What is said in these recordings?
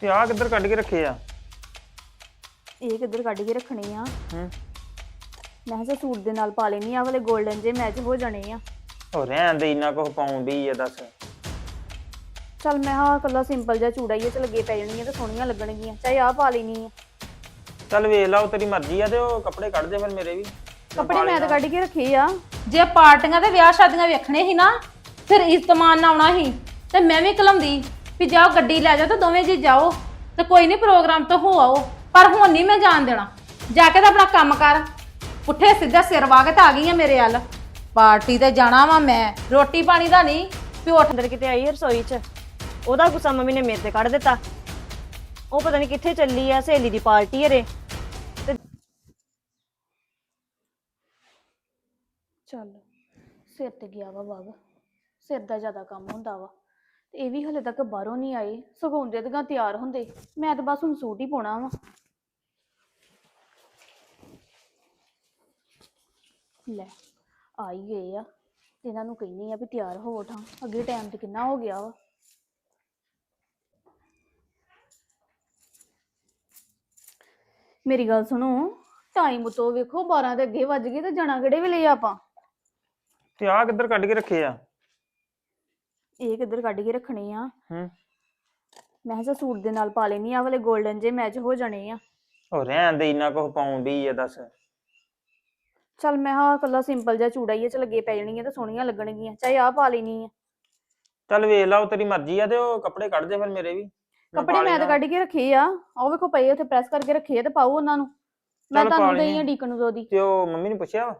ਤੇ ਆਹ ਕਿੱਧਰ ਕੱਢ ਕੇ ਰੱਖੇ ਆ? ਇਹ ਕਿੱਧਰ ਕੱਢ ਕੇ ਰੱਖਣੇ ਆ? ਹੂੰ। ਮੈਂ ਕਿਹਾ ਸੂਟ ਦੇ ਨਾਲ ਪਾ ਲੈਣੀ ਆ ਵਾਲੇ 골ਡਨ ਜੇ ਮੈਚ ਹੋ ਜਾਣੇ ਆ। ਹੋ ਰਹਿਣ ਦੇ ਇੰਨਾ ਕੁਝ ਪਾਉਂਦੀ ਆ ਦੱਸ। ਚੱਲ ਮੈਂ ਹਾਂ ਕੱਲਾ ਸਿੰਪਲ ਜਿਹਾ ਚੂੜਾ ਹੀ ਇਹ ਚ ਲੱਗੇ ਪੈ ਜਾਣਗੀਆਂ ਤੇ ਸੋਹਣੀਆਂ ਲੱਗਣਗੀਆਂ ਚਾਹੇ ਆਹ ਪਾ ਲੈਣੀ ਆ। ਚੱਲ ਵੇਖ ਲਾ ਉਹ ਤੇਰੀ ਮਰਜ਼ੀ ਆ ਤੇ ਉਹ ਕੱਪੜੇ ਕੱਢ ਦੇ ਫਿਰ ਮੇਰੇ ਵੀ। ਕੱਪੜੇ ਮੈਂ ਤਾਂ ਕੱਢ ਕੇ ਰੱਖੇ ਆ। ਜੇ ਪਾਰਟੀਆਂ ਤੇ ਵਿਆਹ ਸ਼ਾਦੀਆਂ ਵੇਖਣੇ ਸੀ ਨਾ ਫਿਰ ਇਸਤਮਾਨ ਨਾ ਆਉਣਾ ਸੀ ਤੇ ਮੈਂ ਵੀ ਕਲਮਦੀ ਵੀ ਜਾਓ ਗੱਡੀ ਲੈ ਜਾਓ ਤੇ ਦੋਵੇਂ ਜੀ ਜਾਓ ਤੇ ਕੋਈ ਨਹੀਂ ਪ੍ਰੋਗਰਾਮ ਤੋਂ ਹੋ ਆਓ ਪਰ ਹੁਣ ਨਹੀਂ ਮੈਂ ਜਾਣ ਦੇਣਾ। ਜਾ ਕੇ ਤਾਂ ਆਪਣਾ ਕੰਮ ਕਰ। ਪੁੱਠੇ ਸਿੱਧਾ ਸਿਰ ਵਾ ਕੇ ਤਾਂ ਆ ਗਈ ਆ ਮੇਰੇ ਵੱਲ। ਪਾਰਟੀ ਤੇ ਜਾਣਾ ਵਾ ਮੈਂ ਰੋਟੀ ਪਾਣੀ ਦਾ ਨਹੀਂ ਵੀ ਉੱਠ। ਅੰਦਰ ਕਿਤੇ ਆਈ ਰਸੋਈ 'ਚ। ਉਹਦਾ ਗੁੱਸਾ ਮੰਮੀ ਨੇ ਮੇਰੇ ਤੇ ਕੱਢ ਦਿੱਤਾ। ਉਹ ਪਤਾ ਨਹੀਂ ਕਿੱਥੇ ਚੱਲੀ ਆ ਸਹੇਲੀ ਦੀ ਪਾਰਟੀ ਹਰੇ ਚੱਲ ਸਿਰ ਤੇ ਗਿਆ ਵਾ ਵਗ। ਸਿਰ ਦਾ ਜ਼ਿਆਦਾ ਕੰਮ ਹੁੰਦਾ ਵਾ। ਤੇ ਇਹ ਵੀ ਹਲੇ ਤੱਕ ਬਾਹਰੋਂ ਨਹੀਂ ਆਏ। ਸਗੋਂਦੇ ਤੇਗਾ ਤਿਆਰ ਹੁੰਦੇ। ਮੈਂ ਤਾਂ ਬਸ ਹੁਣ ਸੂਟ ਹੀ ਪਾਉਣਾ ਵਾ। ਲੈ ਆ ਗਏ ਆ। ਤੇ ਇਹਨਾਂ ਨੂੰ ਕਹਿੰਨੀ ਆ ਵੀ ਤਿਆਰ ਹੋ ਠਾਂ ਅੱਗੇ ਟਾਈਮ ਤੇ ਕਿੰਨਾ ਹੋ ਗਿਆ ਵਾ। ਮੇਰੀ ਗੱਲ ਸੁਣੋ ਟਾਈਮ ਤੋਂ ਵੇਖੋ 12 ਦੇ ਅੱਗੇ ਵੱਜ ਗਏ ਤੇ ਜਾਣਾ ਕਿਹੜੇ ਵੇਲੇ ਆ ਆਪਾਂ? ਤੇ ਆਹ ਕਿੱਧਰ ਕੱਢ ਕੇ ਰੱਖੇ ਆ? ਇਹ ਕਿੱਧਰ ਕੱਢ ਕੇ ਰੱਖਣੇ ਆ? ਹੂੰ। ਮੈਂ ਕਿਹਾ ਸੂਟ ਦੇ ਨਾਲ ਪਾ ਲੈਣੀ ਆ ਵਾਲੇ 골ਡਨ ਜੇ ਮੈਚ ਹੋ ਜਾਣੇ ਆ। ਹੋ ਰਹਿਣ ਦੇ ਇੰਨਾ ਕੁਝ ਪਾਉਂਦੀ ਆ ਦੱਸ। ਚੱਲ ਮੈਂ ਹਾਂ ਕੱਲਾ ਸਿੰਪਲ ਜਿਹਾ ਚੂੜਾ ਹੀ ਇਹ ਚ ਲੱਗੇ ਪੈ ਜਾਣਗੀਆਂ ਤੇ ਸੋਹਣੀਆਂ ਲੱਗਣਗੀਆਂ ਚਾਹੇ ਆਹ ਪਾ ਲੈਣੀ ਆ। ਚੱਲ ਵੇਖ ਲਾ ਉਹ ਤੇਰੀ ਮਰਜ਼ੀ ਆ ਤੇ ਉਹ ਕੱਪੜੇ ਕੱਢ ਦੇ ਫਿਰ ਮੇਰੇ ਵੀ। ਮੈਂ ਕੱਪੜੇ ਪਾ ਮੈਂ ਤਾਂ ਲੈਣਾ। ਕੱਢ ਕੇ ਰੱਖੇ ਆ ਉਹ ਵੇਖੋ ਪਏ ਉੱਥੇ ਪ੍ਰੈਸ ਕਰਕੇ ਰੱਖੇ ਆ ਤੇ ਪਾਓ ਉਹਨਾਂ ਨੂੰ। ਮੈਂ ਚੱਲ ਪਾ ਤੁਹਾਨੂੰ ਦਈ ਆ ਆ। ਡੀਕਨ ਨੂੰ ਉਹਦੀ ਤੇ ਉਹ ਮੰਮੀ ਨੇ ਪੁੱਛਿਆ ਵਾ?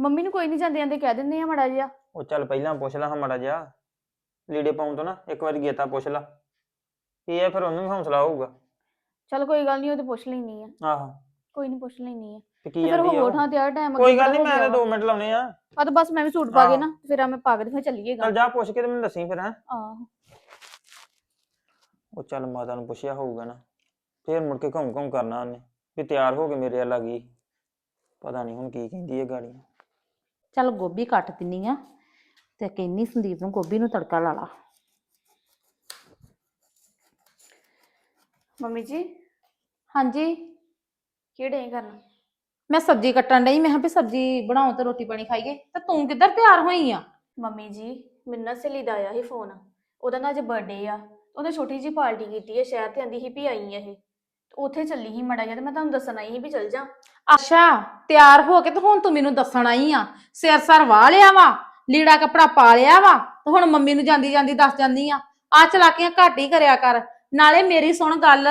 ਮੰਮੀ ਨੂੰ ਕੋਈ ਨਹੀਂ ਜਾਂਦੇ ਜਾਂਦੇ ਕਹਿ ਦਿੰਦੇ ਆ ਮੜਾ ਜਿਹਾ। ਉਹ ਚੱਲ ਪਹਿਲਾਂ ਪੁੱਛ ਲਾ ਹਮਾੜਾ ਜਿਹਾ। ਲੀੜੇ ਪਾਉਣ ਤੋਂ ਨਾ ਇੱਕ ਵਾਰੀ ਗੇਤਾ ਪੁੱਛ ਲਾ। ਇਹ ਆ ਫਿਰ ਉਹਨੂੰ ਵੀ ਹੌਸਲਾ ਹੋਊਗਾ? ਚੱਲ ਕੋਈ ਗੱਲ ਨਹੀਂ ਉਹ ਤੇ ਪੁੱਛ ਲੈਣੀ ਆ। ਆਹੋ। ਕੋਈ ਨਹੀਂ ਪੁੱਛ ਲੈਣੀ ਆ। ਤੇ ਕੀ ਤੇ ਫਿਰ ਜਾਂਦੀ ਆ ਹੋ ਉਹ? ਠਾਂ ਤਿਆਰ ਟਾਈਮ ਕੋਈ ਗੱਲ ਨਹੀਂ ਮੈਂ ਤਾਂ 2 ਮਿੰਟ ਲਾਉਣੇ ਆ। ਆ ਤਾਂ ਬਸ ਮੈਂ ਵੀ ਸੂਟ ਪਾ ਕੇ। ਨਾ ਫਿਰ ਆ ਮੈਂ ਪਾ ਕੇ ਤੇ ਫਿਰ ਚੱਲੀਏਗਾ ਚੱਲ ਜਾ ਪੁੱਛ ਕੇ ਤੇ ਮੈਨੂੰ ਦੱਸੀ ਫਿਰ ਹੈਂ। ਆਹੋ। ਉਹ ਚੱਲ ਮਾਤਾ ਨੂੰ ਪੁੱਛਿਆ ਹੋਊਗਾ ਨਾ। ਫੇਰ ਮੁੜ ਕੇ ਘੁੰਮ ਘੁੰਮ ਕਰਨਾ ਉਹਨੇ। ਵੀ ਤਿਆਰ ਹੋ ਕੇ ਮੇਰੇ ਵੱਲ ਆ ਗਈ। ਪਤਾ ਨਹੀਂ ਹੁਣ ਕੀ ਕਹਿੰਦੀ ਹੈ ਗਾੜੀ। ਚੱਲ ਗੋਭੀ ਕੱਟ ਦਿੰਨੀ ਆ ਤੇ ਕਹਿੰਨੀ ਸੰਦੀਪ ਨੂੰ ਗੋਭੀ ਨੂੰ ਤੜਕਾ ਲਾ ਲਾ। ਮੰਮੀ ਜੀ? ਹਾਂਜੀ। ਕਿਹੜੇ ਕਰਨਾ? ਮੈਂ ਸਬਜ਼ੀ ਕੱਟਣ ਡਈ ਮੈਂ ਕਿਹਾ ਵੀ ਸਬਜ਼ੀ ਬਣਾਓ ਤੇ ਰੋਟੀ ਪਾਣੀ ਖਾਈਏ। ਤੇ ਤੂੰ ਕਿੱਧਰ ਤਿਆਰ ਹੋਈ ਆ? ਮੰਮੀ ਜੀ ਮੈਨੂੰ ਨਾ ਸਹੇਲੀ ਦਾ ਆਇਆ ਸੀ ਫੋਨ। ਉਹਦਾ ਨਾ ਅੱਜ ਬਰਥਡੇ ਆ। ਉਹਨੇ ਛੋਟੀ ਜੀ ਪਾਰਟੀ ਕੀਤੀ ਹੈ ਸ਼ਹਿਰ ਤੇ ਆਂਦੀ ਸੀ ਵੀ ਆਈ ਹੈ ਇਹ। ਉੱਥੇ ਚੱਲੀ ਸੀ ਮੜਾ ਜਿਹਾ ਤੇ ਮੈਂ ਤੁਹਾਨੂੰ ਦੱਸਣ ਆਈ ਸੀ ਵੀ ਚੱਲ ਜਾ। ਅੱਛਾ, ਤਿਆਰ ਹੋ ਕੇ ਤੇ ਹੁਣ ਤੂੰ ਮੈਨੂੰ ਦੱਸਣ ਆਈ ਆ। ਸਿਰ ਸਰ ਵਾਹ ਲਿਆ ਵਾ, ਲੀੜਾ ਕੱਪੜਾ ਪਾ ਲਿਆ ਵਾ ਤੇ ਹੁਣ ਮੰਮੀ ਨੂੰ ਜਾਂਦੀ ਜਾਂਦੀ ਦੱਸ ਜਾਂਦੀ ਆ। ਆ ਚਲਾਕੀਆਂ ਘੱਟ ਹੀ ਕਰਿਆ ਕਰ। ਨਾਲੇ ਮੇਰੀ ਸੁਣ ਗੱਲ,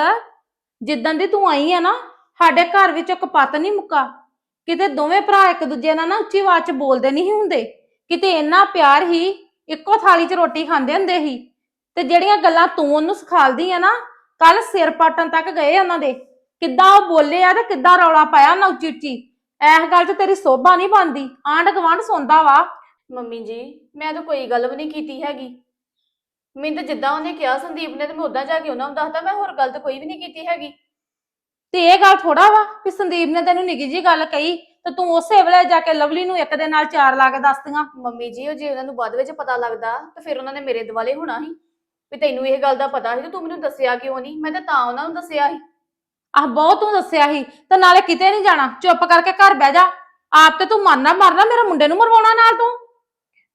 ਜਿੱਦਣ ਦੀ ਤੂੰ ਆਈ ਆ ਨਾ, ਸਾਡੇ ਘਰ ਵਿੱਚ ਇੱਕ ਪੱਤ ਨਹੀਂ ਮੁੱਕਾ। ਕਿਤੇ ਦੋਵੇਂ ਭਰਾ ਇੱਕ ਦੂਜੇ ਨਾਲ ਨਾ ਉੱਚੀ ਆਵਾਜ਼ 'ਚ ਬੋਲਦੇ ਨਹੀਂ ਹੁੰਦੇ। ਕਿਤੇ ਇੰਨਾ ਪਿਆਰ ਹੀ, ਇੱਕੋ ਥਾਲੀ 'ਚ ਰੋਟੀ ਖਾਂਦੇ ਹੁੰਦੇ ਸੀ। ਤੇ ਜਿਹੜੀਆਂ ਗੱਲਾਂ ਤੂੰ ਉਹਨੂੰ ਸਿਖਾਲਦੀ ਆ ਨਾ ਕੱਲ ਸਿਰ ਪਾਟਣ ਤੱਕ ਗਏ ਉਹਨਾਂ ਦੇ। ਕਿੱਦਾਂ ਉਹ ਬੋਲੇ ਆ ਤੇ ਕਿੱਦਾਂ ਰੌਲਾ ਪਾਇਆ ਉਹਨਾਂ ਉੱਚੀ ਉੱਚੀ। ਐਸ ਗੱਲ 'ਚ ਤੇਰੀ ਸੋਭਾ ਨਹੀਂ ਬਣਦੀ। ਆਂਢ ਗੁਆਂਢ ਸੁਣਦਾ ਵਾ। ਮੰਮੀ ਜੀ ਮੈਂ ਤਾਂ ਕੋਈ ਗੱਲ ਵੀ ਨਹੀਂ ਕੀਤੀ ਹੈਗੀ। ਮੈਨੂੰ ਤਾਂ ਜਿੱਦਾਂ ਉਹਨੇ ਕਿਹਾ ਸੰਦੀਪ ਨੇ ਤੇ ਮੈਂ ਉਦਾਂ ਜਾ ਕੇ ਉਹਨਾਂ ਨੂੰ ਦੱਸਦਾ ਮੈਂ ਹੋਰ ਗੱਲ ਤਾਂ ਕੋਈ ਵੀ ਨਹੀਂ ਕੀਤੀ ਹੈਗੀ। ਤੇ ਇਹ ਗੱਲ ਥੋੜਾ ਵਾ ਕਿ ਸੰਦੀਪ ਨੇ ਤੈਨੂੰ ਨਿੱਕੀ ਜੀ ਗੱਲ ਕਹੀ ਤੇ ਤੂੰ ਉਸੇ ਵੇਲੇ ਜਾ ਕੇ ਲਵਲੀ ਨੂੰ ਇੱਕ ਦੇ ਨਾਲ ਚਾਰ ਲਾ ਕੇ ਦੱਸਦੀਆਂ ਮੰਮੀ ਜੀ ਉਹ ਜੇ ਉਹਨਾਂ ਨੂੰ ਬਾਅਦ ਵਿੱਚ ਪਤਾ ਲੱਗਦਾ ਤਾਂ ਫਿਰ ਉਹਨਾਂ ਨੇ ਮੇਰੇ ਦਿਵਾਲੇ ਹੋਣਾ ਸੀ। ਵੀ ਤੈਨੂੰ ਇਹ ਗੱਲ ਦਾ ਪਤਾ ਸੀ ਤੇ ਤੂੰ ਮੈਨੂੰ ਦੱਸਿਆ ਕਿਉਂ ਨਹੀਂ? ਮੈਂ ਤਾਂ ਤਾਂ ਉਹਨਾਂ ਨੂੰ ਦੱਸਿਆ ਸੀ। ਆਹ ਬਹੁਤ ਤੂੰ ਦੱਸਿਆ ਸੀ ਤੇ ਨਾਲੇ ਕਿਤੇ ਨਹੀਂ ਜਾਣਾ। ਚੁੱਪ ਕਰਕੇ ਘਰ ਬਹਿ ਜਾ। ਆਪ ਤੇ ਤੂੰ ਮਰਨਾ ਮਰਨਾ ਮੇਰੇ ਮੁੰਡੇ ਨੂੰ ਮਰਵਾਉਣਾ ਨਾਲ ਤੂੰ।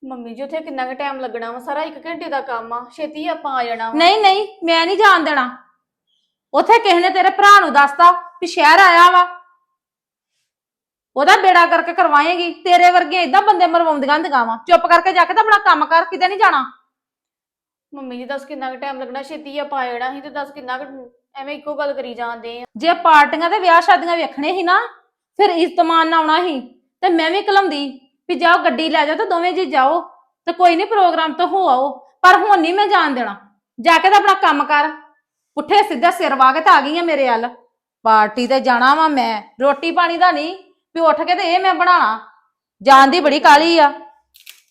ਮੰਮੀ ਜੀ ਉੱਥੇ ਕਿੰਨਾ ਕੁ ਟਾਈਮ ਲੱਗਣਾ ਵਾ? ਸਾਰਾ 1 ਘੰਟੇ ਦਾ ਕੰਮ ਆ। ਛੇਤੀ ਆਪਾਂ ਆ ਜਾਣਾ ਵਾ। ਨਹੀਂ ਨਹੀਂ ਮੈਂ ਨਹੀਂ ਜਾਣ ਦੇਣਾ। ਉਥੇ ਕਿਸੇ ਨੇ ਤੇਰੇ ਭਰਾ ਨੂੰ ਦੱਸਤਾ ਵੀ ਸ਼ਹਿਰ ਆਇਆ ਵਾ। ਉਹਦਾ ਬੇੜਾ ਕਰਕੇ ਕਰਵਾਏਗੀ। ਤੇਰੇ ਵਰਗੇ ਇਦਾਂ ਬੰਦੇ ਮਰਵਾਉਂਦੀਆਂ ਹੁੰਦੀਆਂ ਵਾ। ਚੁੱਪ ਕਰਕੇ ਜਾ ਕੇ ਤਾਂ ਆਪਣਾ ਕੰਮ ਕਰ ਕਿਤੇ ਨਹੀਂ ਜਾਣਾ। ਮੰਮੀ ਜੀ ਦੱਸ ਕਿੰਨਾ ਕੁ ਟਾਈਮ ਲੱਗਣਾ? ਛੇਤੀ ਆ ਜਾਣਾ ਸੀ ਤੇ ਦੱਸ ਕਿੰਨਾ ਕੁ ਐਵੇਂ ਇੱਕੋ ਗੱਲ ਕਰੀ ਜਾਂਦੇ ਆ। ਜੇ ਪਾਰਟੀਆਂ ਤੇ ਵਿਆਹ ਸ਼ਾਦੀਆਂ ਵੇਖਣੇ ਸੀ ਨਾ ਫਿਰ ਇਸਤਮਾਨ ਨਾ ਆਉਣਾ ਸੀ। ਤੇ ਮੈਂ ਵੀ ਕਲਮਦੀ ਵੀ ਜਾਓ ਗੱਡੀ ਲੈ ਜਾਓ ਤੇ ਦੋਵੇਂ ਜੀ ਜਾਓ ਤੇ ਕੋਈ ਨਹੀਂ ਪ੍ਰੋਗਰਾਮ ਤੋਂ ਹੋ ਆਓ ਪਰ ਹੁਣ ਨਹੀਂ ਮੈਂ ਜਾਣ ਦੇਣਾ। ਜਾ ਕੇ ਤਾਂ ਆਪਣਾ ਕੰਮ ਕਰ। ਪੁੱਠੇ ਸਿੱਧਾ ਸਿਰ ਵਾ ਕੇ ਤਾਂ ਆ ਗਈ ਆ ਮੇਰੇ ਵੱਲ। ਪਾਰਟੀ ਤੇ ਜਾਣਾ ਵਾ ਮੈਂ। ਰੋਟੀ ਪਾਣੀ ਦਾ ਨਹੀਂ ਵੀ ਉੱਠ ਕੇ ਤੇ ਇਹ ਮੈਂ ਬਣਾਣਾ। ਜਾਣ ਦੀ ਬੜੀ ਕਾਲੀ ਆ।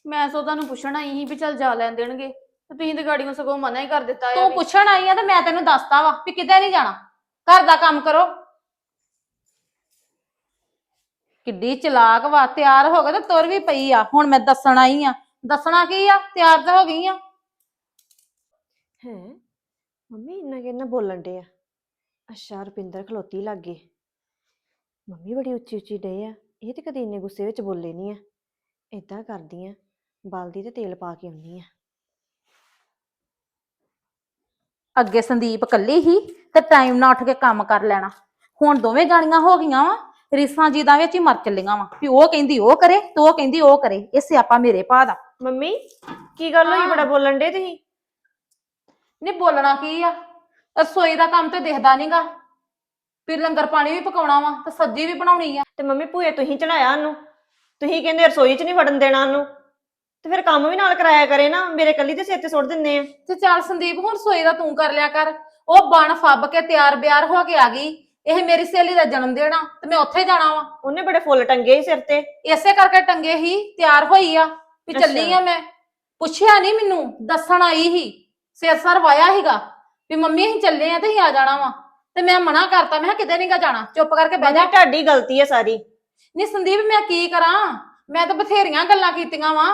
ਮੈਂ ਸੋ ਤੁਹਾਨੂੰ ਪੁੱਛਣ ਆਈ ਸੀ ਵੀ ਚੱਲ ਜਾ ਲੈਣ ਦੇਣਗੇ। ਤੇ ਤੁਸੀਂ ਤੇ ਗਾੜੀ ਨੂੰ ਸਗੋਂ ਮਨਾ ਹੀ ਕਰ ਦਿੱਤਾ ਤੂੰ ਪੁੱਛਣ ਆਈ ਆ ਤੇ ਮੈਂ ਤੈਨੂੰ ਦੱਸਤਾ ਵਾ ਵੀ ਕਿਤੇ ਨਹੀਂ ਜਾਣਾ। ਘਰ ਦਾ ਕੰਮ ਕਰੋ। ਕਿੱਡੀ ਚਲਾਕ ਵਾ ਤਿਆਰ ਹੋ ਗਏ ਤੇ ਤੁਰ ਵੀ ਪਈ ਆ। ਹੁਣ ਮੈਂ ਦੱਸਣ ਆਈ ਆ। ਦੱਸਣਾ ਕੀ ਆ? ਤਿਆਰ ਤਾਂ ਹੋ ਗਈ ਆ। ਹੈ? ਮੰਮੀ ਇੰਨਾ ਕਿੰਨਾ ਬੋਲਣ ਡੇ ਆ? ਅੱਛਾ ਰੁਪਿੰਦਰ ਖਲੋਤੀ ਲੱਗੇ ਮੰਮੀ ਬੜੀ ਉੱਚੀ ਉੱਚੀ ਡੇ ਆ। ਇਹ ਤੇ ਕਦੇ ਇੰਨੇ ਗੁੱਸੇ ਵਿੱਚ ਬੋਲੇ ਨਹੀਂ ਆ। ਏਦਾਂ ਕਰਦੀ ਆ। ਬਲਦੀ ਤੇ ਤੇਲ ਪਾ ਕੇ ਆਉਣੀ ਆ। ਅੱਗੇ ਸੰਦੀਪ ਕੱਲੀ ਹੀ ਤੇ ਟਾਈਮ ਨਾਲ ਉੱਠ ਕੇ ਕੰਮ ਕਰ ਲੈਣਾ। ਹੁਣ ਦੋਵੇਂ ਜਾਣੀਆਂ ਹੋ ਗਈਆਂ ਵਾ ਰੀਸਾਂ ਜੀਦਾਂ ਵਿੱਚ ਹੀ ਮਰ ਚੱਲੀਆਂ ਵਾ। ਵੀ ਉਹ ਕਹਿੰਦੀ ਉਹ ਕਰੇ ਤੇ ਉਹ ਕਹਿੰਦੀ ਉਹ ਕਰੇ ਇਹ ਸਿਆਪਾ ਮੇਰੇ ਭਾ ਦਾ। ਮੰਮੀ ਕੀ ਗੱਲ ਹੋਈ। ਬੜਾ ਬੋਲਣ ਡੇ ਤੁਸੀਂ? ਨਹੀਂ ਬੋਲਣਾ ਕੀ ਆ? ਰਸੋਈ ਦਾ ਕੰਮ ਤੇ ਦਿਖਦਾ ਨਹੀਂਗਾ ਫਿਰ ਲੰਗਰ ਪਾਣੀ ਵੀ ਪਕਾਉਣਾ ਵਾ ਤੇ ਸਬਜ਼ੀ ਵੀ ਬਣਾਉਣੀ ਆ। ਤੇ ਮੰਮੀ ਭੂਏ ਤੁਸੀਂ ਚੜਾਇਆ ਉਹਨੂੰ? ਤੁਸੀਂ ਕਹਿੰਦੇ ਰਸੋਈ 'ਚ ਨਹੀਂ ਵੜਨ ਦੇਣਾ ਉਹਨੂੰ। ਤੇ ਫਿਰ ਕੰਮ ਵੀ ਨਾਲ ਕਰਾਇਆ ਕਰੇ ਨਾ ਮੇਰੇ ਕੱਲੀ ਦੇ ਸਿਰ ਤੇ ਸੁੱਟ ਦਿੰਨੇ ਆ। ਤੇ ਚੱਲ ਸੰਦੀਪ ਹੁਣ ਰਸੋਈ ਦਾ ਤੂੰ ਕਰ ਲਿਆ ਕਰ। ਉਹ ਬਣ ਫੱਬ ਕੇ ਤਿਆਰ ਬਿਆਰ ਹੋ ਕੇ ਆ ਗਈ। ਇਹ ਮੇਰੀ ਸਹੇਲੀ ਦਾ ਜਨਮ ਦਿਨ ਆ ਤੇ ਮੈਂ ਉੱਥੇ ਜਾਣਾ ਵਾ। ਉਹਨੇ ਬੜੇ ਫੁੱਲ ਟੰਗੇ ਸੀ ਸਿਰ ਤੇ। ਇਸੇ ਕਰਕੇ ਟੰਗੇ ਹੀ ਤਿਆਰ ਹੋਈ ਆ ਵੀ ਚੱਲੀ। ਆ ਮੈਂ। ਪੁੱਛਿਆ ਨਹੀਂ ਮੈਨੂੰ ਦੱਸਣ ਆਈ ਹੀ। ਸਿਰ ਸਰ ਵਾਇਆ ਹੀਗਾ ਵੀ ਮੰਮੀ ਅਸੀਂ ਚੱਲੇ ਆ ਤੇ ਅਸੀਂ ਆ ਜਾਣਾ ਵਾ। ਤੇ ਮੈਂ ਮਨਾ ਕਰਤਾ ਮੈਂ ਕਿਹਾ ਕਿਤੇ ਨਹੀਂਗਾ ਜਾਣਾ। ਚੁੱਪ ਕਰਕੇ ਬਹਿ ਜਾ। ਤੁਹਾਡੀ ਗਲਤੀ ਹੈ ਸਾਰੀ। ਨਹੀਂ ਸੰਦੀਪ ਮੈਂ ਕੀ ਕਰਾਂ? ਮੈਂ ਤਾਂ ਬਥੇਰੀਆਂ ਗੱਲਾਂ ਕੀਤੀਆਂ ਵਾ।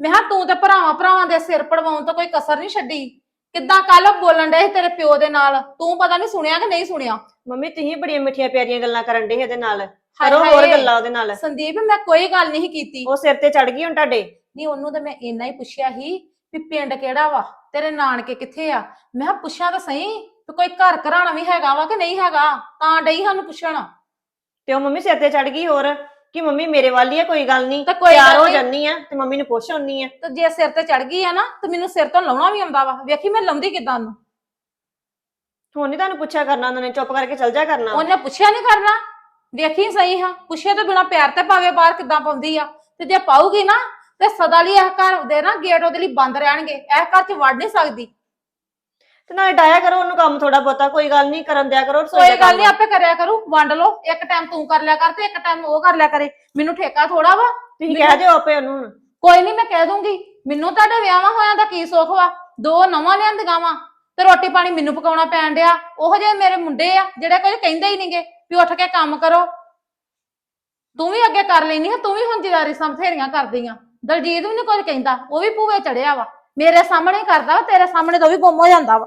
ਮੈਂ ਕਿਹਾ ਤੂੰ ਤੇ ਭਰਾਵਾਂ ਭਰਾਵਾਂ ਦੇ ਸਿਰ ਪੜਵਾਉਣ ਤੋਂ ਕੋਈ ਕਸਰ ਨਹੀਂ ਛੱਡੀ। ਕਿੱਦਾਂ ਕੱਲ ਬੋਲਣ ਡਏ ਸੀ ਤੇਰੇ ਪਿਓ ਦੇ ਨਾਲ? ਤੂੰ ਪਤਾ ਨਹੀਂ ਸੁਣਿਆ ਕਿ ਨਹੀਂ ਸੁਣਿਆ? ਮੰਮੀ ਤੁਸੀਂ ਬੜੀਆਂ ਮਿੱਠੀਆਂ ਪਿਆਰੀਆਂ ਗੱਲਾਂ ਕਰਨ ਡੇ ਇਹਦੇ ਨਾਲ। ਹਾਏ ਕਰੋ ਹੋਰ ਹਾਏ। ਗੱਲਾਂ ਉਹਦੇ ਨਾਲ। ਸੰਦੀਪ ਮੈਂ ਕੋਈ ਗੱਲ ਨਹੀਂ ਕੀਤੀ। ਉਹ ਸਿਰ ਤੇ ਚੜ ਗਈ ਹੁਣ ਤੁਹਾਡੇ। ਨਹੀਂ ਉਹਨੂੰ ਤਾਂ ਮੈਂ ਇੰਨਾ ਹੀ ਪੁੱਛਿਆ ਸੀ ਵੀ ਪਿੰਡ ਕਿਹੜਾ ਵਾ? ਤੇਰੇ ਨਾਨਕੇ ਕਿੱਥੇ ਆ? ਮੈਂ ਕਿਹਾ ਪੁੱਛਾਂ ਤਾਂ ਸਹੀ ਵੀ ਕੋਈ ਘਰ ਘਰਾਣਾ ਵੀ ਹੈਗਾ ਵਾ ਕਿ ਨਹੀਂ ਹੈਗਾ? ਤਾਂ ਡਈ ਸਾਨੂੰ ਪੁੱਛਣ। ਤੇ ਉਹ ਮੰਮੀ ਸਿਰ ਤੇ ਚੜ ਗਈ ਹੋਰ। ਕਿ ਮੰਮੀ ਮੇਰੇ ਵੱਲ ਹੀ ਹੈ ਕੋਈ ਗੱਲ ਨਹੀਂ। ਤੇ ਕੋਈ ਤਿਆਰ ਗੱਲ ਹੋ ਨੀ। ਜੰਨੀ ਆ ਤੇ ਮੰਮੀ ਨੂੰ ਪੁੱਛ ਆਉਣੀ ਆ। ਤੇ ਜੇ ਸਿਰ ਤੇ ਚੜ ਗਈ ਆ ਨਾ ਤੇ ਮੈਨੂੰ ਸਿਰ ਤੋਂ ਲਾਉਣਾ ਵੀ ਆਉਂਦਾ ਵਾ। ਵੇਖੀ ਮੈਂ ਲਾਉਂਦੀ ਕਿਦਾਂ ਉਹਨੂੰ ਹੁਣ ਨਹੀਂ ਤੁਹਾਨੂੰ ਪੁੱਛਿਆ ਕਰਨਾ ਉਹਨਾਂ ਨੇ ਚੁੱਪ ਕਰਕੇ ਚਲ ਜਾ ਕਰਨਾ। ਉਹਨੇ ਪੁੱਛਿਆ ਨਹੀਂ ਕਰਨਾ। ਵੇਖੀ ਸਹੀ ਹਾਂ। ਪੁੱਛੇ ਤੋਂ ਬਿਨਾ ਪਿਆਰ ਤੇ ਪਾਵੇ ਬਾਹਰ ਕਿਦਾਂ ਪਾਉਂਦੀ ਆ। ਤੇ ਜੇ ਪਾਊਗੀ ਨਾ ਤੇ ਸਦਾ ਲਈ ਇਹ ਘਰ ਦੇ ਨਾ ਗੇਟ ਉਹਦੇ ਲਈ ਬੰਦ ਰਹਿਣਗੇ। ਇਹ ਘਰ 'ਚ ਵੜ ਨਹੀਂ ਸਕਦੀ। ਤੇ ਨਾਲੇ ਡਾਇਆ ਕਰੋ ਉਹਨੂੰ ਕੰਮ ਥੋੜਾ ਬਹੁਤਾ ਕੋਈ ਗੱਲ ਨਹੀਂ ਕਰਨ ਦਿਆ ਕਰੋ ਰਸੋਈ ਕੋਈ ਗੱਲ ਕੰਮ। ਨਹੀਂ ਆਪੇ ਕਰਿਆ ਕਰੂ ਵੰਡ ਲਓ ਇੱਕ ਟਾਈਮ ਤੂੰ ਕਰ ਲਿਆ ਕਰ ਤੇ ਇੱਕ ਟਾਈਮ ਉਹ ਕਰ ਲਿਆ ਕਰੇ। ਮੈਨੂੰ ਠੇਕਾ ਥੋੜਾ ਵਾ। ਤੁਸੀਂ ਕਹਿ ਦਿਓ ਆਪੇ ਉਹਨੂੰ ਹੁਣ। ਕੋਈ ਨਹੀਂ ਮੈਂ ਕਹਿ ਦੂੰਗੀ ਮੈਨੂੰ ਤੁਹਾਡੇ ਵਿਆਹਾਂ ਹੋਇਆਂ ਦਾ ਕੀ ਸੁੱਖ ਵਾ? ਦੋ ਨਵਾਂ ਲਿਆਂਦੀਆਂ ਵਾ ਤੇ ਰੋਟੀ ਪਾਣੀ ਮੈਨੂੰ ਪਕਾਉਣਾ ਪੈਣ ਡਿਆ ਉਹੋ ਜਿਹੇ ਮੇਰੇ ਮੁੰਡੇ ਆ ਜਿਹੜੇ ਕੁਝ ਕਹਿੰਦੇ ਹੀ ਨਹੀਂਗੇ ਵੀ ਉੱਠ ਕੇ ਕੰਮ ਕਰੋ। ਤੂੰ ਵੀ ਅੱਗੇ ਕਰ ਲੈਣੀ ਆ ਤੂੰ ਵੀ ਹੁਣ ਜਿਦਾਰੀ ਬਥੇਰੀਆਂ ਕਰਦੀ ਆ। ਦਲਜੀਤ ਵੀ ਨੀ ਕੁਝ ਕਹਿੰਦਾ ਉਹ ਵੀ ਭੂਵੇ ਚੜਿਆ ਵਾ। ਮੇਰੇ ਸਾਹਮਣੇ ਕਰਦਾ ਵਾ ਤੇਰੇ ਸਾਹਮਣੇ ਤਾਂ ਉਹ ਵੀ ਗੁੰਮ ਹੋ ਜਾਂਦਾ ਵਾ।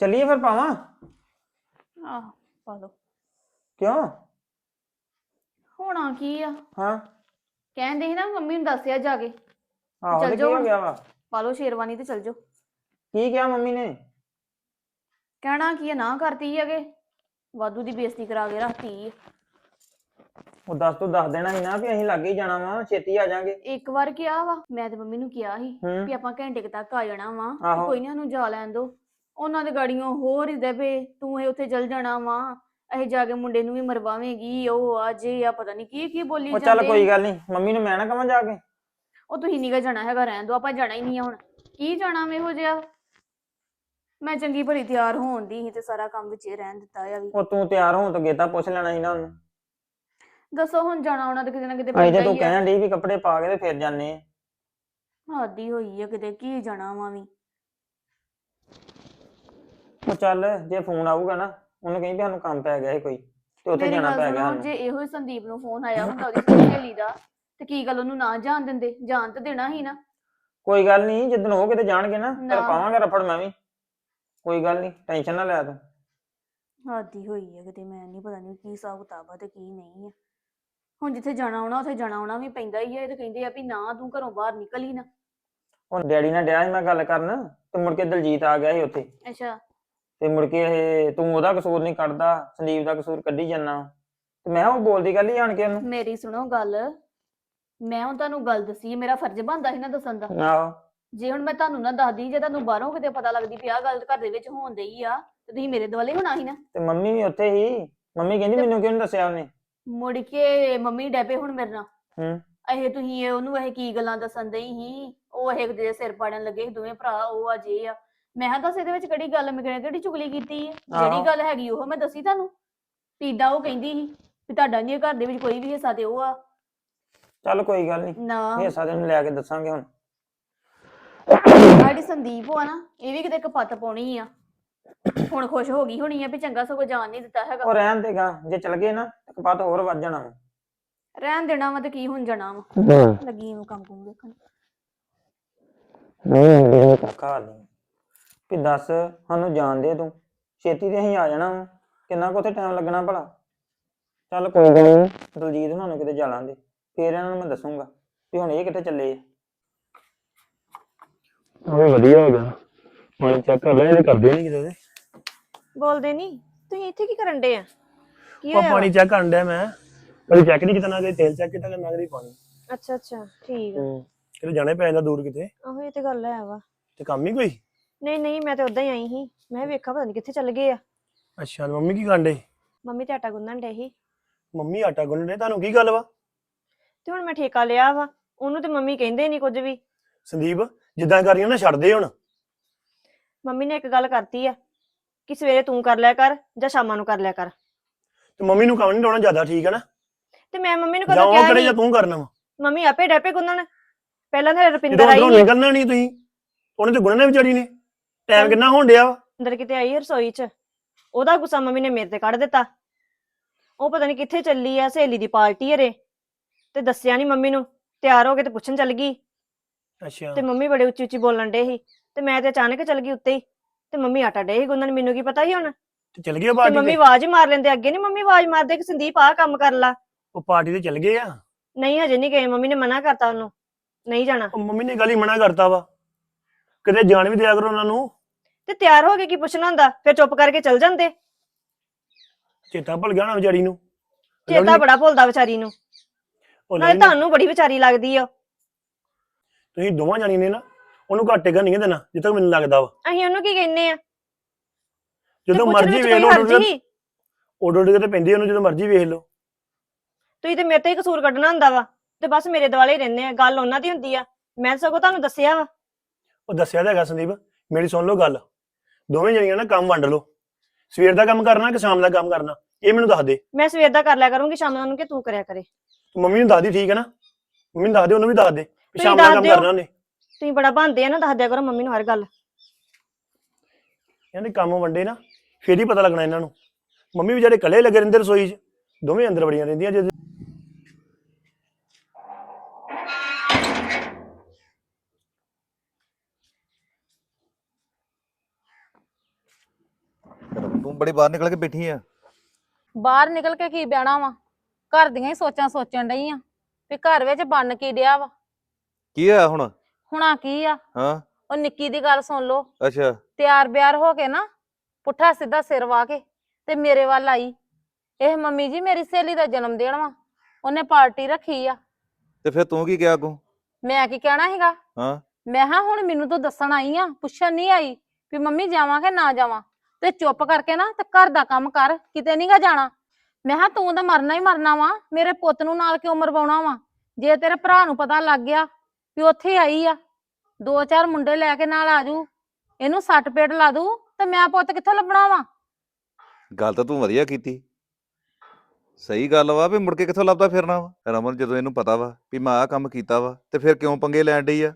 ਚੱਲੀਏ ਫਿਰ ਪਾਵਾਂ ਆਹ ਪਾ ਲਓ ਕਿਉਂ? ਹੋਣਾ ਕੀ ਆ? ਹਾਂ। ਕਹਿੰਦੇ ਸੀ ਨਾ ਮੰਮੀ ਨੂੰ ਦੱਸਿਆ ਜਾ ਕੇ। ਆਹੋ ਚੱਲ ਤੇ ਕੀ ਜਾਓ ਹੋ ਹੁਣ। ਗਿਆ ਵਾ? ਪਾ ਲਓ ਸ਼ੇਰਵਾਨੀ ਤੇ ਚਲ ਜਾਓ। ਕੀ ਕਿਹਾ ਮੰਮੀ ਨੇ? ਕਹਿਣਾ ਕੀ ਆ ਨਾ ਕਰਤੀ ਹੈਗੇ ਵਾਧੂ ਦੀ ਬੇਇੱਜ਼ਤੀ ਕਰਾ ਕੇ ਰੱਖਤੀ ਆ। ਉਹ ਦੱਸ ਤੂੰ ਦੱਸ ਦੇਣਾ ਸੀ ਨਾ ਵੀ ਅਸੀਂ ਲੱਗੇ ਹੀ ਜਾਣਾ ਵਾ ਛੇਤੀ ਆ ਜਾਾਂਗੇ। ਇੱਕ ਵਾਰ ਕਿਹਾ ਵਾ ਮੈਂ ਤੇ ਮੰਮੀ ਨੂੰ ਕਿਹਾ ਸੀ ਹੂੰ। ਵੀ ਆਪਾਂ ਘੰਟੇ ਕੁ ਤੱਕ ਆ ਜਾਣਾ ਵਾ ਆਹੋ। ਕੋਈ ਨਹੀਂ ਸਾਨੂੰ ਜਾ ਲੈਣ ਦੋ। ਉਹਨਾਂ ਦੇ ਗਾੜੀਆਂ ਹੋਰ ਹੀ ਦੇਵੇ ਤੂੰ ਇਹ ਉੱਥੇ ਚਲ ਜਾਣਾ ਵਾ ਇਹ ਜਾ ਕੇ ਮੁੰਡੇ ਨੂੰ ਵੀ ਮਰਵਾਵੇਂਗੀ ਉਹ ਆ ਜੇ ਆ ਪਤਾ ਨਹੀਂ ਕੀ ਕੀ ਬੋਲੀ ਉਹ ਚੱਲ ਕੋਈ ਗੱਲ ਨਹੀਂ ਮੰਮੀ ਨੂੰ ਮੈਂ ਨਾ ਕਹਾਂ ਜਾ ਕੇ। ਉਹ ਤੁਸੀਂ ਨੀਗਾ ਜਾਣਾ ਹੈਗਾ ਰਹਿਣ ਦੋ ਆਪਾਂ ਜਾਣਾ ਹੀ ਨਹੀਂ ਆ ਹੁਣ। ਕੀ ਜਾਣਾ ਮੈਂ ਇਹੋ ਜਿਹਾ? ਮੈਂ ਚੰਗੀ ਭਲੀ ਤਿਆਰ ਹੋਣ ਦੀ ਸੀ ਤੇ ਸਾਰਾ ਕੰਮ ਵਿੱਚ ਹੀ ਰਹਿਣ ਦਿੱਤਾ ਆ ਵੀ। ਉਹ ਤੂੰ ਤਿਆਰ ਹੋਣ ਤੋਂ ਗੇਤਾ ਪੁੱਛ ਲੈਣਾ ਸੀ ਨਾ ਉਹਨੂੰ। ਦੱਸੋ ਹੁਣ ਜਾਣਾ ਉਹਨਾਂ ਦੇ ਕਿਤੇ ਨਾ ਕਿਤੇ ਅਜੇ ਪੈਂਦਾ ਤੇ ਹੀ ਆ। ਕਹਿਣ ਡਈ ਵੀ ਕੱਪੜੇ ਪਾ ਕੇ ਤੇ ਫਿਰ ਜਾਂਦੇ ਆ। ਹਾਦੀ ਹੋਈ ਆ ਕਿਤੇ ਕੀ ਜਾਣਾ ਵਾ ਵੀ। ਉਹ ਚੱਲ ਜੇ ਫੋਨ ਆਊਗਾ ਨਾ ਉਹਨੂੰ ਕਹੀਂ ਵੀ ਸਾਨੂੰ ਕੰਮ ਪੈ ਗਿਆ ਸੀ ਕੋਈ ਤੇ ਉੱਥੇ ਮੇਰੀ ਜਾਣਾ ਗੱਲ ਪੈ ਗਿਆ ਸੁਣੋ ਸਾਨੂੰ। ਜੇ ਇਹੋ ਹੀ ਸੰਦੀਪ ਨੂੰ ਫੋਨ ਆਇਆ ਹੁੰਦਾ ਉਹਦੀ ਸਹੇਲੀ ਦਾ ਤੇ ਕੀ ਗੱਲ ਉਹਨੂੰ ਨਾ ਜਾਣ ਦਿੰਦੇ? ਜਾਣ ਤਾਂ ਦੇਣਾ ਸੀ ਨਾ। ਕੋਈ ਗੱਲ ਨਹੀਂ ਜਿੱਦਣ ਉਹ ਕਿਤੇ ਜਾਣਗੇ ਨਾ ਫਿਰ ਨਾ। ਪਾਵਾਂਗਾ ਰਫੜ ਮੈਂ ਵੀ। ਕੋਈ ਗੱਲ ਨਹੀਂ ਟੈਨਸ਼ਨ ਨਾ ਲੈ ਤੂੰ। ਹਾਦੀ ਹੋਈ ਆ ਕਿਤੇ ਮੈਂ ਨਹੀਂ ਪਤਾ ਨਹੀਂ ਕੀ ਹਿਸਾਬ ਕਿਤਾਬ ਆ ਤੇ ਕੀ ਨਹੀਂ ਆ। ਹੁਣ ਜਿੱਥੇ ਜਾਣਾ ਆਉਣਾ ਉੱਥੇ ਜਾਣਾ ਆਉਣਾ ਵੀ ਪੈਂਦਾ ਹੀ ਆ ਇਹ ਤਾਂ ਕਹਿੰਦੇ ਆ ਵੀ ਨਾ ਤੂੰ ਘਰੋਂ ਬਾਹਰ ਨਿਕਲ ਹੀ ਨਾ। ਉਹ ਡੈਡੀ ਨਾਲ ਡਿਆ ਸੀ ਮੈਂ ਗੱਲ ਕਰਨ ਤੇ ਮੁੜ ਕੇ ਦਲਜੀਤ ਆ ਗਿਆ ਸੀ ਉੱਥੇ। ਅੱਛਾ। ਤੇ ਮੁੜ ਕੇ ਇਹ ਤੂੰ ਉਹਦਾ ਕਸੂਰ ਨਹੀਂ ਕੱਢਦਾ ਸੰਦੀਪ ਦਾ ਕਸੂਰ ਕੱਢੀ ਜਾਂਦਾ। ਤੇ ਮੈਂ ਕਿਹਾ ਉਹ ਬੋਲਦੀ ਗੱਲ ਹੀ ਆਣ ਕੇ ਉਹਨੂੰ। ਮੇਰੀ ਸੁਣੋ ਗੱਲ ਮੈਂ ਹੁਣ ਤੁਹਾਨੂੰ ਗੱਲ ਦੱਸੀ ਮੇਰਾ ਫਰਜ਼ ਬਣਦਾ ਸੀ ਨਾ ਦੱਸਣ ਦਾ। ਆਹੋ। ਜੇ ਹੁਣ ਮੈਂ ਤੁਹਾਨੂੰ ਨਾ ਦੱਸਦੀ ਜੇ ਤੁਹਾਨੂੰ ਬਾਹਰੋਂ ਕਿਤੇ ਪਤਾ ਲੱਗਦੀ ਵੀ ਆਹ ਗੱਲ ਘਰ ਦੇ ਵਿੱਚ ਹੋਣ ਡਈ ਆ ਤੇ ਤੁਸੀਂ ਮੇਰੇ ਦੁਆਲੇ ਹੋਣਾ ਸੀ ਨਾ। ਤੇ ਮੰਮੀ ਵੀ ਉੱਥੇ ਹੀ ਮੰਮੀ ਕਹਿੰਦੀ ਮੈਨੂੰ ਕਿਉਂ ਨੀ ਦੱਸਿਆ ਉਹਨੇ? ਮੁੜ ਕੇ ਮੰਮੀ ਡੈਪੇ ਹੁਣ ਮੇਰੇ ਨਾਲ। ਹੂੰ। ਇਹ ਤੁਸੀਂ ਇਹ ਉਹਨੂੰ ਇਹ ਕੀ ਗੱਲਾਂ ਦੱਸਣ ਦਈ ਹੀ ਉਹ ਇਹ ਦੇ ਸਿਰ ਪਾੜਨ ਲੱਗੇ ਸੀ ਦੋਵੇਂ ਭਰਾ ਉਹ ਆ ਜੇ ਆ। ਮੈਂ ਕਿਹਾ ਦੱਸ ਇਹਦੇ ਵਿੱਚ ਕਿਹੜੀ ਗੱਲ ਮੈਂ ਕਿਹੜੀ ਚੁਗਲੀ ਕੀਤੀ ਹੈ ਜਿਹੜੀ। ਗੱਲ ਹੈਗੀ ਉਹ ਮੈਂ ਦੱਸੀ ਤੁਹਾਨੂੰ? ਪੀਦਾ ਉਹ ਕਹਿੰਦੀ ਸੀ ਵੀ ਤੁਹਾਡਾ ਨਹੀਂ ਘਰ ਦੇ ਵਿੱਚ ਕੋਈ ਵੀ ਹਿੱਸਾ ਤੇ ਉਹ ਆ। ਚੱਲ ਕੋਈ ਗੱਲ ਨਹੀਂ ਨਾ। ਹਿੱਸਾ ਤੈਨੂੰ ਲੈ ਕੇ ਦੱਸਾਂਗੇ ਹੁਣ। ਜਿਹੜੀ ਸੰਦੀਪ ਆ ਨਾ ਇਹ ਵੀ ਕਿਤੇ ਕਪੱਤ ਪਾਉਣੀ ਆ। ਹੁਣ ਖੁਸ਼ ਹੋ ਗਈ ਹੋਣੀ ਆ ਵੀ ਚੰਗਾ ਸਗੋਂ ਜਾਣ ਨਹੀਂ ਦਿੱਤਾ ਹੈਗਾ। ਉਹ ਰਹਿਣ ਦੇਗਾ ਜੇ ਚਲ ਗਏ ਨਾ ਤਾਂ ਕਪਾਤ ਹੋਰ ਵੱਧ ਜਾਣਾ ਵਾ। ਰਹਿਣ ਦੇਣਾ ਵਾ ਤੇ ਕੀ ਹੁਣ ਜਾਣਾ ਵਾ। ਲੱਗੀ ਨੂੰ ਕੰਮ ਕੁਮ ਦੇਖਣ ਨਹੀਂ ਕਾਕਾ ਨਹੀਂ। ਵੀ ਦੱਸ ਸਾਨੂੰ ਜਾਣ ਦੇ ਤੂੰ। ਛੇਤੀ ਤੇ ਅਸੀਂ ਆ ਜਾਣਾ ਵਾ। ਕਿੰਨਾ ਕੁ ਉੱਥੇ ਟਾਈਮ ਲੱਗਣਾ ਭਲਾ? ਚੱਲ ਕੋਈ ਗੱਲ ਨਹੀਂ ਦਲਜੀਤ ਉਹਨਾਂ ਨੂੰ ਕਿਤੇ ਜਾਲਾਂਦੇ ਫੇਰ ਇਹਨਾਂ ਨੂੰ ਮੈਂ ਦੱਸੂਗਾ ਵੀ ਹੁਣ ਇਹ ਕਿੱਥੇ ਚੱਲੇ ਆ। ਉਹ ਵਧੀਆ ਹੋ ਗਿਆ। ਪਾਣੀ ਚੈੱਕ ਕਰ ਲੈ ਇਹਦੇ ਕਰਦੇ ਨਹੀਂ ਕਿਤੇ ਉਹਦੇ। ਬੋਲਦੇ ਨਹੀਂ ਤੁਸੀਂ ਇੱਥੇ ਕੀ ਕਰਨ ਡੇ ਆ? ਕੀ ਉਹ ਹੋਇਆ? ਪਾਣੀ ਚੈੱਕ ਕਰਨ ਡਿਆ ਮੈਂ। ਕਦੀ ਚੈੱਕ ਨਹੀਂ ਕੀਤਾ ਨਾ ਕਦੇ ਤੇਲ ਚੈੱਕ ਕੀਤਾ ਨਾ ਕਦੀ ਪਾਣੀ। ਅੱਛਾ ਅੱਛਾ ਠੀਕ ਆ। ਕਿਤੇ ਜਾਣਾ ਪੈ ਜਾਂਦਾ ਦੂਰ ਕਿਤੇ। ਆਹੋ ਇਹ ਤੇ ਗੱਲ ਹੈ ਵਾ। ਤੇ ਕੰਮ ਹੀ ਕੋਈ? ਨਹੀਂ ਨਹੀਂ ਮੈਂ ਤੇ ਉਦਾਂ ਹੀ ਆਈ ਸੀ। ਮੈਂ ਵੇਖਾ ਪਤਾ ਨਹੀਂ ਕਿੱਥੇ ਚੱਲ ਗਏ ਆ। ਅੱਛਾ ਤੇ ਮੰਮੀ ਕੀ ਕਰਨ ਡੇ ਮੰਮੀ ਤੇ ਆਟਾ ਗੁੰਨਣ ਡੇ ਸੀ। ਮੰਮੀ ਆਟਾ ਗੁੰਨ ਡੇ ਤੁਹਾਨੂੰ ਕੀ ਗੱਲ ਵਾ? ਤੇ ਹੁਣ ਮੈਂ ਠੇਕਾ ਲਿਆ ਵਾ। ਉਹਨੂੰ ਤੇ ਮੰਮੀ ਕਹਿੰਦੇ ਨਹੀਂ ਕੁਝ ਵੀ। ਸੰਦੀਪ ਜਿੱਦਾਂ ਕਰੀਆਂ ਨਾ ਛੱਡ ਦੇ ਹੁਣ। ਮੰਮੀ ਨੇ ਇੱਕ ਗੱਲ ਕਰਤੀ ਆ। ਕਿ ਸਵੇਰੇ ਤੂੰ ਕਰ ਲਿਆ ਕਰ ਜਾਂ ਸ਼ਾਮਾਂ ਨੂੰ ਕਰ ਲਿਆ ਕਰ। ਤੇ ਮੰਮੀ ਨੂੰ ਕੰਮ ਨਹੀਂ ਲਾਉਣਾ ਜ਼ਿਆਦਾ ਠੀਕ ਹੈ ਨਾ? ਤੇ ਮੈਂ ਮੰਮੀ ਨੂੰ ਜਾਂ ਕਦੋਂ ਉਹ ਕਿਹਾ ਕਰੇ ਸੀ? ਜਾਂ ਤੂੰ ਕਰਨਾ ਵਾ? ਮੰਮੀ ਆਪੇ ਡੈਪੇ ਗੁੰਨਣ। ਪਹਿਲਾਂ ਤਾਂ ਰੁਪਿੰਦਰ ਜਦੋਂ ਆਈ ਉਧਰੋਂ ਸੀ। ਨਿਕਲਣਾ ਨਹੀਂ ਤੁਸੀਂ ਉਹਨੇ ਤੇ ਗੁੰਨਣਾ ਵਿਚਾਰੀ ਨੇ। ਟਾਈਮ ਕਿੰਨਾ ਹੋਣ ਡਿਆ ਵਾ? ਅੰਦਰ ਕਿਤੇ ਆਈ ਰਸੋਈ 'ਚ। ਉਹਦਾ ਗੁੱਸਾ ਮੰਮੀ ਨੇ ਮੇਰੇ ਤੇ ਕੱਢ ਦਿੱਤਾ। ਉਹ ਪਤਾ ਨਹੀਂ ਕਿੱਥੇ ਚੱਲੀ ਆ ਸਹੇਲੀ ਦੀ ਪਾਰਟੀ ਹਰੇ ਤੇ ਦੱਸਿਆ ਨਹੀਂ ਮੰਮੀ ਨੂੰ। ਤਿਆਰ ਹੋ ਕੇ ਤੇ ਪੁੱਛਣ ਚੱਲ ਗਈ। ਅੱਛਾ। ਤੇ ਮੰਮੀ ਬੜੇ ਉੱਚੀ ਉੱਚੀ ਬੋਲਣ ਡੇ ਸੀ। ਤੇ ਮੈਂ ਤੇ ਅਚਾਨਕ ਚੱਲ ਗਈ ਉੱਤੇ ਹੀ। ਤੇ ਮੰਮੀ ਆਟਾ ਡੇ ਸੀ ਗੁੰਨਣ ਮੈਨੂੰ ਕੀ ਪਤਾ ਸੀ ਹੁਣ? ਤੇ ਚਲ ਗਏ ਤੇ ਪਾਰਟੀ ਮੰਮੀ ਤੇ? ਆਵਾਜ਼ ਹੀ ਮਾਰ ਲੈਂਦੇ ਅੱਗੇ ਨਹੀਂ ਮੰਮੀ ਆਵਾਜ਼ ਮਾਰਦੇ ਕਿ ਸੰਦੀਪ ਆਹ ਕੰਮ ਕਰ ਲਾ। ਉਹ ਪਾਰਟੀ ਤੇ ਚਲ ਗਏ ਆ। ਨਹੀਂ ਹਜੇ ਨਹੀਂ ਗਏ ਮੰਮੀ ਨੇ ਮਨਾ ਕਰਤਾ ਉਹਨੂੰ। ਨਹੀਂ ਜਾਣਾ। ਉਹ ਮੰਮੀ ਨੇ ਗੱਲ ਹੀ ਮਨਾ ਕਰਤਾ ਵਾ। ਕਿਤੇ ਜਾਣ ਵੀ ਦਿਆ ਕਰੋ ਉਹਨਾਂ ਨੂੰ। ਤੇ ਤਿਆਰ ਹੋ ਕੇ ਕੀ ਪੁੱਛਣਾ ਹੁੰਦਾ? ਫਿਰ ਚੁੱਪ ਕਰਕੇ ਚੱਲ ਜਾਂਦੇ। ਚੇਤਾ ਭੁੱਲ ਗਿਆ ਨਾ ਵਿਚਾਰੀ ਨੂੰ। ਚੇਤਾ ਬੜਾ ਭੁੱਲਦਾ ਵਿਚਾਰੀ ਨੂੰ। ਉਹ ਨਾਲੇ ਲਵਲੀ ਨੇ- ਤੁਹਾਨੂੰ ਬੜੀ ਵਿਚਾਰੀ ਲੱਗਦੀ ਆ। ਤੁਸੀਂ ਦੋਵਾਂ ਜਾਣੀ ਨੇ ਨਾ। ਉਹਨੂੰ ਘਾਟੇ ਘਰ ਨਹੀਂ ਦੇਣਾ ਜਿੱਥੇ ਤੱਕ ਮੈਨੂੰ ਲੱਗਦਾ ਵਾ। ਅਸੀਂ ਉਹਨੂੰ ਕੀ ਕਹਿੰਨੇ ਆ? ਜਦੋਂ ਪੁੱਛਣ ਮਰਜ਼ੀ ਵਿੱਚ ਵੇਖ ਕੋਈ ਲਓ ਹਰਜ ਉਡੋ ਹੀ ਉਡੋ ਉਡ ਕੇ ਤੇ ਪੈਂਦੀ ਉਹਨੂੰ ਜਦੋਂ ਮਰਜ਼ੀ ਵੇਖ ਲਓ। ਤੁਸੀਂ ਤੇ ਮੇਰੇ ਤੇ ਹੀ ਕਸੂਰ ਕੱਢਣਾ ਹੁੰਦਾ ਵਾ ਤੇ ਬਸ ਮੇਰੇ ਦੁਆਲੇ ਹੀ ਰਹਿੰਦੇ ਆ ਗੱਲ ਉਹਨਾਂ ਦੀ ਹੁੰਦੀ ਆ। ਮੈਂ ਸਗੋਂ ਤੁਹਾਨੂੰ ਦੱਸਿਆ ਵਾ। ਉਹ ਦੱਸਿਆ ਤਾਂ ਹੈਗਾ ਸੰਦੀਪ ਮੇਰੀ ਸੁਣ ਲਓ ਗੱਲ। ਦੋਵੇਂ ਜਣੀਆਂ ਨਾ ਕੰਮ ਵੰਡ ਲਓ। ਸਵੇਰ ਦਾ ਕੰਮ ਕਰਨਾ ਕਿ ਸ਼ਾਮ ਦਾ ਕੰਮ ਕਰਨਾ? ਇਹ ਮੈਨੂੰ ਦੱਸ ਦੇ। ਮੈਂ ਸਵੇਰ ਦਾ ਕਰ ਲਿਆ ਕਰੂੰਗੀ ਸ਼ਾਮ ਨੂੰ ਕਿ ਤੂੰ ਕਰਿਆ ਕਰੇ। ਮੰਮੀ ਨੂੰ ਦੱਸ ਦੀ ਠੀਕ ਹੈ ਨਾ? ਮੰਮੀ ਨੂੰ ਦੱਸ ਦੇ ਉਹਨੂੰ ਵੀ ਦੱਸ ਦੇ ਵੀ ਤੁਸੀਂ ਸ਼ਾਮ ਦਾ ਦੱਸ ਕੰਮ ਦਿਓ। ਕਰਨਾ ਉਹਨੇ। ਤੁਸੀਂ ਬੜਾ ਬੰਦੇ ਆ ਨਾ ਦੱਸ ਦਿਆ ਕਰੋ ਮੰਮੀ ਨੂੰ ਹਰ ਗੱਲ। ਕਹਿੰਦੇ ਕੰਮ ਵੰਡੇ ਨਾ ਫੇਰ ਹੀ ਪਤਾ ਲੱਗਣਾ ਇਹਨਾਂ ਨੂੰ। ਮੰਮੀ ਵਿਚਾਰੇ ਇਕੱਲੇ ਲੱਗੇ ਰਹਿੰਦੇ ਰਸੋਈ 'ਚ ਦੋਵੇਂ ਅੰਦਰ ਬੜੀਆਂ ਰਹਿੰਦੀਆਂ ਜਦ ਤੂੰ ਬੜੀ ਬਾਹਰ ਨਿਕਲ ਕੇ ਬੈਠੀ ਆ। ਬਾਹਰ ਨਿਕਲ ਕੇ ਕੀ ਬਹਿਣਾ ਵਾ? ਘਰ ਦੀਆਂ ਹੀ ਸੋਚਾਂ ਸੋਚਣ ਡਈ ਆ ਵੀ ਘਰ ਵਿੱਚ ਬਣ ਕੀ ਡਿਆ ਵਾ? ਕੀ ਆ ਹੁਣ? ਹੁਣਾ ਕੀ ਆ? ਹਾਂ। ਉਹ ਨਿੱਕੀ ਦੀ ਗੱਲ ਸੁਣ ਲਓ। ਅੱਛਾ। ਤਿਆਰ ਬਿਆਰ ਹੋ ਕੇ ਨਾ ਪੁੱਠਾ ਸਿੱਧਾ ਸਿਰ ਵਾ ਕੇ ਤੇ ਮੇਰੇ ਵੱਲ ਆਈ। ਇਹ ਮੰਮੀ ਜੀ ਮੇਰੀ ਸਹੇਲੀ ਦਾ ਜਨਮ ਦਿਨ ਵਾ। ਉਹਨੇ ਪਾਰਟੀ ਰੱਖੀ ਆ। ਤੇ ਫਿਰ ਤੂੰ ਕੀ ਕਿਹਾ ਅੱਗੋਂ? ਮੈਂ ਕੀ ਕਹਿਣਾ ਹੈਗਾ ਹਾਂ। ਮੈਂ ਹਾਂ ਹੁਣ ਮੈਨੂੰ ਤੂੰ ਦੱਸਣ ਆਈ ਆ ਪੁੱਛਣ ਨਹੀਂ ਆਈ ਵੀ ਮੰਮੀ ਜਾਵਾਂ ਕਿ ਨਾ ਜਾਵਾਂ? ਤੇ ਚੁੱਪ ਕਰਕੇ ਨਾ ਤੇ ਘਰ ਦਾ ਕੰਮ ਕਰ ਕਿਤੇ ਨਹੀਂਗਾ ਜਾਣਾ। ਮੈਂ ਹਾਂ ਤੂੰ ਤਾਂ ਮਰਨਾ ਹੀ ਮਰਨਾ ਵਾ। ਮੇਰੇ ਪੁੱਤ ਨੂੰ ਨਾਲ ਕਿਉਂ ਮਰਵਾਉਣਾ ਵਾ? ਜੇ ਤੇਰੇ ਭਰਾ ਨੂੰ ਪਤਾ ਲੱਗ ਗਿਆ ਵੀ ਉੱਥੇ ਆਈ ਆ। ਦੋ ਚਾਰ ਮੁੰਡੇ ਲੈ ਕੇ ਨਾਲ ਆਜੂ ਇਹਨੂੰ ਸੱਟ ਪੇਟ ਲਾ ਦੂ ਤੇ ਮੈਂ ਪੁੱਤ ਕਿੱਥੋਂ ਲੱਭਣਾ ਵਾ? ਗੱਲ ਤਾਂ ਤੂੰ ਵਧੀਆ ਕੀਤੀ। ਸਹੀ ਗੱਲ ਵਾ ਵੀ ਮੁੜ ਕੇ ਕਿੱਥੋਂ ਲੱਭਦਾ ਫਿਰਨਾ ਵਾ? ਰਮਨ ਜਦੋਂ ਇਹਨੂੰ ਪਤਾ ਵਾ ਵੀ ਮੈਂ ਆਹ ਕੰਮ ਕੀਤਾ ਵਾ ਤੇ ਫਿਰ ਕਿਉਂ ਪੰਗੇ ਲੈਣ ਡਈ ਆ?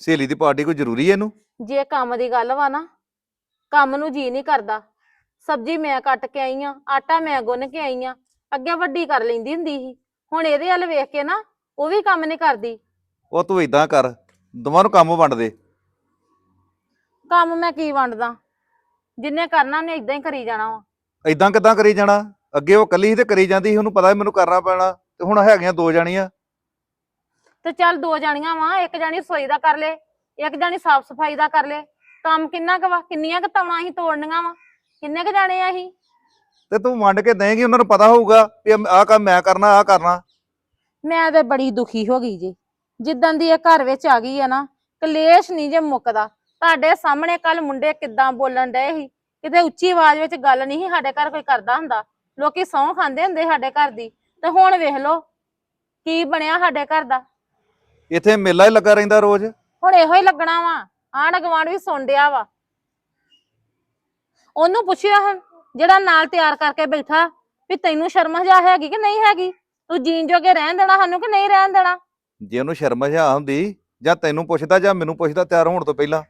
ਸਹੇਲੀ ਦੀ ਪਾਰਟੀ ਕੋਈ ਜ਼ਰੂਰੀ ਹੈ ਇਹਨੂੰ? ਜੇ ਕੰਮ ਦੀ ਗੱਲ ਵਾ ਨਾ ਕੰਮ ਨੂੰ ਜੀ ਨਹੀਂ ਕਰਦਾ। ਸਬਜ਼ੀ ਮੈਂ ਕੱਟ ਕੇ ਆਈ ਆ ਆਟਾ ਮੈਂ ਗੁੰਨ ਕੇ ਆਈ ਆ ਅੱਗੇ ਵੱਡੀ ਕਰ ਲੈਂਦੀ ਹੁੰਦੀ ਸੀ। ਹੁਣ ਇਹਦੇ ਵੱਲ ਵੇਖ ਕੇ ਨਾ ਉਹ ਵੀ ਕੰਮ ਨਹੀਂ ਕਰਦੀ। ਉਹ ਤੂੰ ਇਦਾਂ ਕਰ ਦੋਵਾਂ ਨੂੰ ਕੰਮ ਵੰਡ ਦੇ। ਕੰਮ ਮੈਂ ਕੀ ਵੰਡਦਾ? ਜਿੰਨੇ ਕਰਨਾ ਉਹਨੇ ਇਦਾਂ ਹੀ ਕਰੀ ਜਾਣਾ ਵਾ। ਇਦਾਂ ਕਿਦਾਂ ਕਰੀ ਜਾਣਾ? ਅੱਗੇ ਉਹ ਕੱਲੀ ਸੀ ਤੇ ਕਰੀ ਜਾਂਦੀ ਸੀ ਉਹਨੂੰ ਪਤਾ ਮੈਨੂੰ ਕਰਨਾ ਪੈਣਾ ਤੇ ਹੁਣ ਹੈਗੀਆਂ ਦੋ ਜਾਣੀਆਂ। ਤੇ ਚੱਲ ਦੋ ਜਾਣੀਆਂ ਵਾ ਇੱਕ ਜਾਣੀ ਰਸੋਈ ਦਾ ਕਰ ਲੇ ਇੱਕ ਜਾਣੀ ਸਾਫ਼ ਸਫ਼ਾਈ ਦਾ ਕਰ ਲੇ। ਕੰਮ ਕਿੰਨਾ ਕੁ ਵਾ ਕਿੰਨੀਆਂ ਕੁ ਤਵਣਾ ਅਸੀਂ ਤੋੜਨੀਆਂ ਵਾ ਕਿੰਨੇ ਕੁ ਜਾਣੇ ਆ ਅਸੀਂ? ਤੇ ਤੂੰ ਵੰਡ ਕੇ ਦੇਂਗੀ ਉਹਨਾਂ ਨੂੰ ਪਤਾ ਹੋਊਗਾ ਵੀ ਆਹ ਕੰਮ ਮੈਂ ਕਰਨਾ ਆਹ ਕਰਨਾ। ਮੈਂ ਤੇ ਬੜੀ ਦੁਖੀ ਹੋ ਗਈ ਜੀ। ਜਿੱਦਾਂ ਦੀ ਇਹ ਘਰ ਵਿੱਚ ਆ ਗਈ ਆ ਨਾ ਕਲੇਸ਼ ਨਹੀਂ ਜੇ ਮੁੱਕਦਾ। ਤੁਹਾਡੇ ਸਾਹਮਣੇ ਕੱਲ ਮੁੰਡੇ ਕਿੱਦਾਂ ਬੋਲਣ ਡਏ ਸੀ? ਕਿਤੇ ਉੱਚੀ ਆਵਾਜ਼ ਵਿੱਚ ਗੱਲ ਨਹੀਂ ਸੀ ਸਾਡੇ ਘਰ ਕੋਈ ਕਰਦਾ ਹੁੰਦਾ। ਲੋਕੀ ਸਹੁੰ ਖਾਂਦੇ ਹੁੰਦੇ ਸਾਡੇ ਘਰ ਦੀ। ਤੇ ਹੁਣ ਵੇਖ ਲਓ ਕੀ ਬਣਿਆ ਸਾਡੇ ਘਰ ਦਾ। ਇੱਥੇ ਮੇਲਾ ਹੀ ਲੱਗਾ ਰਹਿੰਦਾ ਰੋਜ਼। ਹੁਣ ਇਹੋ ਹੀ ਲੱਗਣਾ ਵਾ। ਆਂਢ ਗੁਆਂਢ ਵੀ ਸੁਣ ਡਿਆ ਵਾ। ਉਹਨੂੰ ਪੁੱਛਿਆ ਹੁਣ ਜਿਹੜਾ ਨਾਲ ਤਿਆਰ ਕਰਕੇ ਬੈਠਾ ਵੀ ਤੈਨੂੰ ਸ਼ਰਮ ਹਜਾ ਹੈਗੀ ਕਿ ਨਹੀਂ ਹੈਗੀ? ਤੂੰ ਜੀਣ ਜੋਗੇ ਰਹਿਣ ਦੇਣਾ ਸਾਨੂੰ ਕਿ ਨਹੀਂ ਰਹਿਣ ਦੇਣਾ? ਜੇ ਉਹਨੂੰ ਸ਼ਰਮ ਹਜਾ ਹੁੰਦੀ ਜਾਂ ਤੈਨੂੰ ਪੁੱਛਦਾ ਜਾਂ ਮੈਨੂੰ ਪੁੱਛਦਾ ਤਿਆਰ ਹੋਣ ਤੋਂ ਪਹਿਲਾਂ।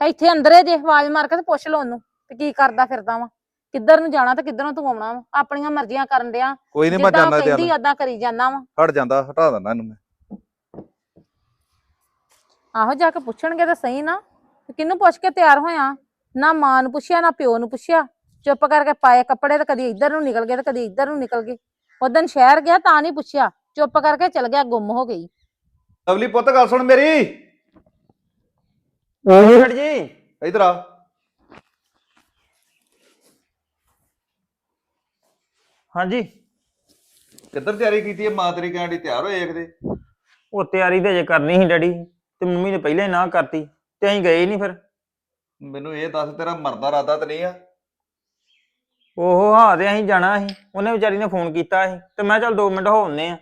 ਇੱਥੇ ਅੰਦਰੇ ਜੇ ਆਵਾਜ਼ ਮਾਰ ਕੇ ਤੇ ਪੁੱਛ ਲਓ ਉਹਨੂੰ ਤੇ ਕੀ ਕਰਦਾ ਫਿਰਦਾ ਵਾ। ਕਿੱਧਰ ਨੂੰ ਜਾਣਾ ਤੇ ਕਿੱਧਰੋਂ ਤੂੰ ਆਉਣਾ ਵਾ। ਆਪਣੀਆਂ ਮਰਜ਼ੀਆਂ ਕਰਨ ਡਿਆ। ਕੋਈ ਨਹੀਂ ਮੈਂ ਜਿੱਦਾਂ ਤੇ ਕਹਿੰਦੀ ਓਦਾਂ ਕਰੀ ਜਾਂਦਾ ਵਾ। ਹਟ ਜਾਂਦਾ ਹਟਾ ਦਿੰਦਾ ਇਹਨੂੰ ਮੈਂ। ਆਹੋ ਜਾ ਕੇ ਪੁੱਛਣਗੇ ਤਾਂ ਸਹੀ ਨਾ। ਤੇ ਕਿਹਨੂੰ ਪੁੱਛ ਕੇ ਤਿਆਰ ਹੋਇਆ? ਨਾ ਮਾਂ ਨੂੰ ਪੁੱਛਿਆ ਨਾ ਪਿਓ ਨੂੰ ਪੁੱਛਿਆ। ਚੁੱਪ ਕਰਕੇ ਪਾਏ ਕੱਪੜੇ ਤੇ ਕਦੀ ਇੱਧਰ ਨੂੰ ਨਿਕਲ ਗਏ ਤੇ ਕਦੀ ਇੱਧਰ ਨੂੰ ਨਿਕਲ ਗਏ। ਉਦੋਂ ਸ਼ਹਿਰ ਗਿਆ ਤਾਂ ਨਹੀਂ ਪੁੱਛਿਆ। ਚੁੱਪ ਕਰਕੇ ਚਲ ਗਿਆ ਗੁੰਮ ਹੋ ਗਈ। ਲਵਲੀ ਪੁੱਤ ਗੱਲ ਸੁਣ ਮੇਰੀ। ਉਹ ਡੈਡੀ ਜੀ। ਇਧਰ ਆ। ਹਾਂਜੀ। ਕਿੱਧਰ ਤਿਆਰੀ ਕੀਤੀ ਹੈ ਮਾਂ ਤੇਰੀ ਕਹਿਣ ਦੀ ਤਿਆਰ ਹੋਏ ਕਿਤੇ? ਉਹ ਤਿਆਰੀ ਤੇ ਜੇ ਕਰਨੀ ਸੀ ਡੈਡੀ ਤੇ ਮੰਮੀ ਨੇ ਪਹਿਲਾਂ ਹੀ ਨਾ ਕਰਤੀ ਤੇ ਅਸੀਂ ਗਏ ਨਹੀਂ ਫਿਰ। ਮੈਨੂੰ ਇਹ ਦੱਸ ਤੇਰਾ ਮਰਦਾ ਰਾਦਾ ਤੇ ਨਹੀਂ ਆ? ਉਹ ਹਾਂ ਤੇ ਅਸੀਂ ਜਾਣਾ ਸੀ। ਉਹਨੇ ਵਿਚਾਰੀ ਨੇ ਫੋਨ ਕੀਤਾ ਸੀ ਤੇ ਮੈਂ ਚੱਲ 2 ਮਿੰਟ ਹੋਣੇ ਆ।